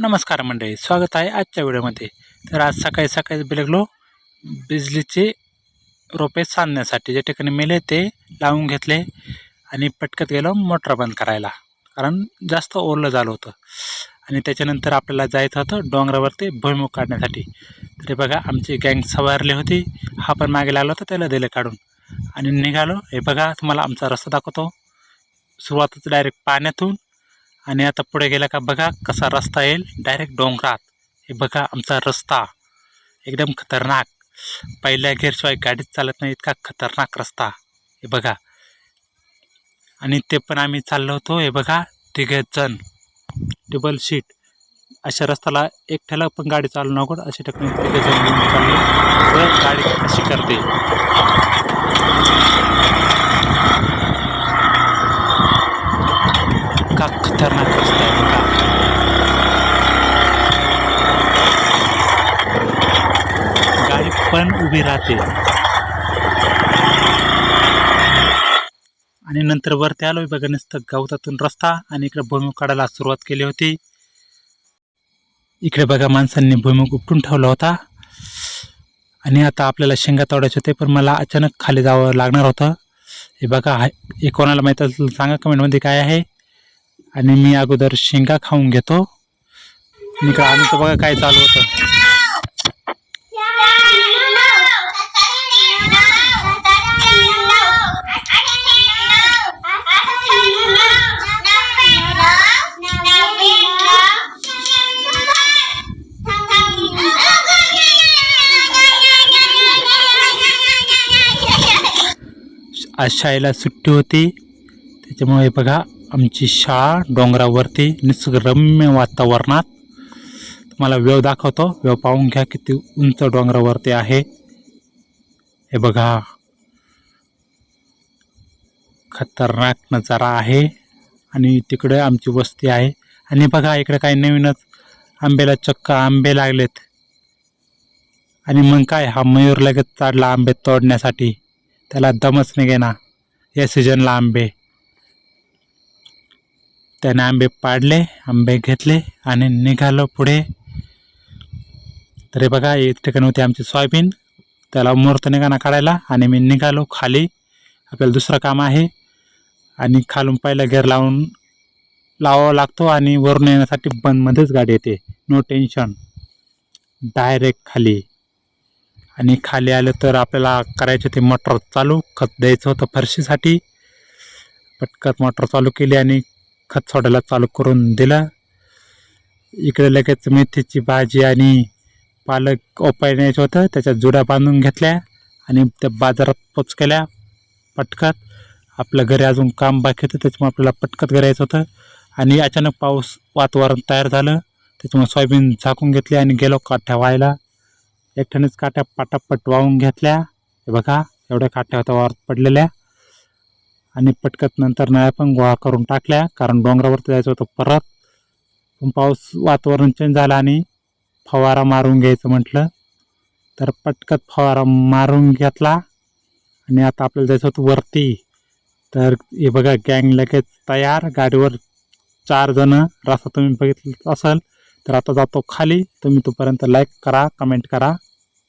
नमस्कार मंडळी स्वागत आहे आजच्या व्हिडिओमध्ये. तर आज सकाळी सकाळी बिलगलो बिजलीचे रोपे सांधण्यासाठी जे ठिकाणी मेले ते लावून घेतले आणि पटकत गेलो मोटर बंद करायला. कारण जास्त ओरलं झालं होतं. आणि त्याच्यानंतर आपल्याला जायचं होतं डोंगरावरती भुईमुख काढण्यासाठी. तरी बघा आमची गँग सवारली होती. हा पण मागे लागला होता त्याला दिलं काढून. आणि निघालो. हे बघा तुम्हाला आमचा रस्ता दाखवतो. सुरुवातच डायरेक्ट पाण्यातून आणि आता पुढे गेला का बघा कसा रस्ता येईल. डायरेक्ट डोंगरात. हे बघा आमचा रस्ता. एकदम खतरनाक. पहिल्या गेअरशिवाय गाडीच चालत नाही इतका खतरनाक रस्ता. हे बघा. आणि ते पण आम्ही चाललो होतो हे बघा. तिघे जण टेबल शीट अशा रस्त्याला एकट्याला पण गाडी चालू नको अशी ठिकाणी तिघे जण व गाडी अशी करते? का खतरनाक रस्ता आहे बघा गाडी पण उभी राहते. आणि नंतर वरती आलो बघा नुसतं गवतातून रस्ता आणि इकडे भूमिक काढायला सुरुवात केली होती. इकडे बघा माणसांनी भूमिक उपटून ठेवला होता. आणि आता आपल्याला शेंगा तोडायचे होते पण मला अचानक खाली जावं लागणार होतं. हे बघा हे कोणाला माहीत असेल सांगा कमेंटमध्ये काय आहे. आणि मी अगोदर शेंगा खाऊन घेतो. आणि इकडं आमचं बघा काय चालू होतं. आज शाळेला सुट्टी होती. त्याच्यामुळे बघा आमची शाळा डोंगरावरती निसर्गरम्य वातावरणात. तुम्हाला व्यव दाखवतो. वेव पाहून घ्या किती उंच डोंगरावरती आहे. हे बघा. खतरनाक नजारा आहे आणि तिकडे आमची वस्ती आहे. आणि बघा इकडे काही नवीनच आंब्याला चक्क आंबे लागलेत. आणि मग काय हा मयूर लगेच चाडला आंबे तोडण्यासाठी. त्याला दमच निघेना या सीजनला आंबे. त्याने आंबे पाडले आंबे घेतले आणि निघालो पुढे. तरी बघा एक ठिकाणी होती आमची सोयाबीन. त्याला मुहूर्त निघाना काढायला आणि मी निघालो खाली. आपल्याला दुसरं काम आहे. आणि खालून पहिला गेअर लावून लावावा लागतो आणि वरून येण्यासाठी बंदमध्येच गाडी येते. नो टेन्शन डायरेक्ट खाली. आणि खाली आलं तर आपल्याला करायचे ते मोटर चालू. खत द्यायचं होतं फरशीसाठी. पटकत मोटर चालू केली आणि खत सोडायला चालू करून दिलं. इकडे लगेच मेथीची भाजी आणि पालक ओपाय होतं. त्याच्यात जुड्या बांधून घेतल्या आणि त्या बाजारात पोच केल्या पटकत. आपल्या घरी अजून काम बाकी होतं त्याच्यामुळे आपल्याला पटकत घरायचं होतं. आणि अचानक पाऊस वातावरण तयार झालं. त्याच्यामुळे सोयाबीन झाकून घेतली आणि गेलो काठ्या व्हायला. एकट्यानेच काठ्या पाटापट वाहून घेतल्या. हे बघा एवढ्या काठ्या होत्या वावर पडलेल्या. आणि पटकत नंतर नळ्या पण गोळा करून टाकल्या कारण डोंगरावरती जायचं होतं परत. पण पाऊस वातावरण चेंज झालं आणि फवारा मारून घ्यायचं म्हटलं. तर पटकत फवारा मारून घेतला. आणि आता आपल्याला जायचं होतं वरती. तर हे बघा गँग लगेच तयार. गाडीवर चार जणं. रस्ता तुम्ही बघितलं असेल तर आता जातो खाली. तुम्ही तोपर्यंत लाईक करा कमेंट करा.